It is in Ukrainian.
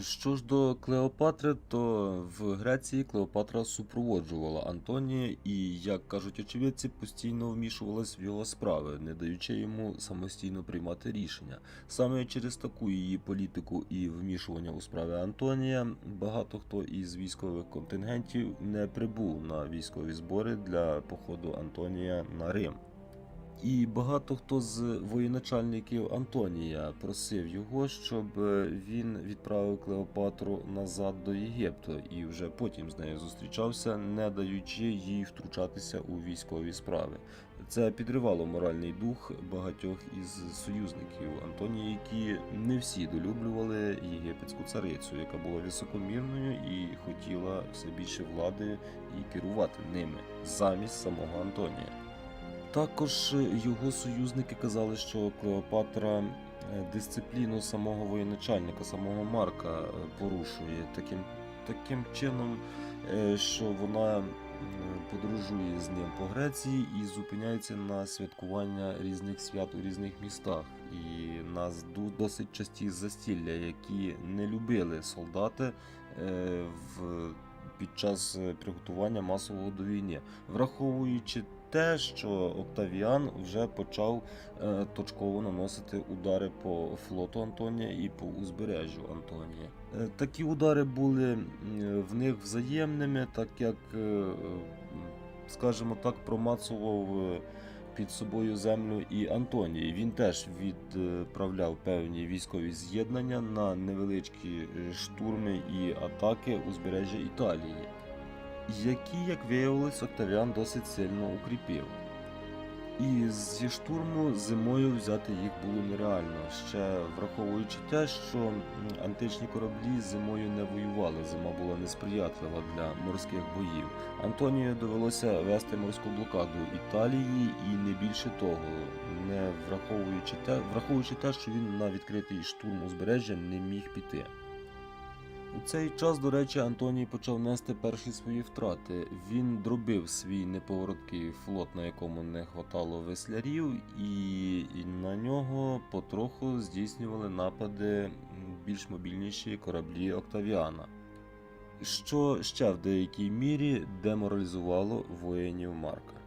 Що ж до Клеопатри, то в Греції Клеопатра супроводжувала Антонія і, як кажуть очевидці, постійно вмішувалась в його справи, не даючи йому самостійно приймати рішення. Саме через таку її політику і вмішування у справи Антонія багато хто із військових контингентів не прибув на військові збори для походу Антонія на Рим. І багато хто з воєначальників Антонія просив його, щоб е, він відправив Клеопатру назад до Єгипту і вже потім з нею зустрічався, не даючи їй втручатися у військові справи. Це підривало моральний дух багатьох із союзників Антонія, які не всі долюблювали єгипетську царицю, яка була високомірною і хотіла все більше влади і керувати ними замість самого Антонія. Також його союзники казали, що Клеопатра е, дисципліну самого воєначальника, самого Марка е, порушує таким, таким чином, е, що вона подорожує з ним по Греції і зупиняється на святкування різних свят у різних містах. І нас досить часті застілля, які не любили солдати е, в, під час е, приготування масового до війни, враховуючи те, що Октавіан вже почав е, точково наносити удари по флоту Антонія і по узбережжю Антонія. Е, такі удари були в них взаємними, так як, е, скажімо так, промацував під собою землю і Антоній. Він теж відправляв певні військові з'єднання на невеличкі штурми і атаки узбережжя Італії які, як виявилось, Октавіан досить сильно укріпив. І зі штурму зимою взяти їх було нереально, ще враховуючи те, що античні кораблі зимою не воювали, зима була несприятлива для морських боїв. Антонію довелося вести морську блокаду Італії і не більше того, не враховуючи те, враховуючи те, що він на відкритий штурм узбережжя не міг піти. У цей час, до речі, Антоній почав нести перші свої втрати. Він дробив свій неповороткий флот, на якому не хватало веслярів, і, на нього потроху здійснювали напади більш мобільніші кораблі Октавіана. Що ще в деякій мірі деморалізувало воїнів Марка.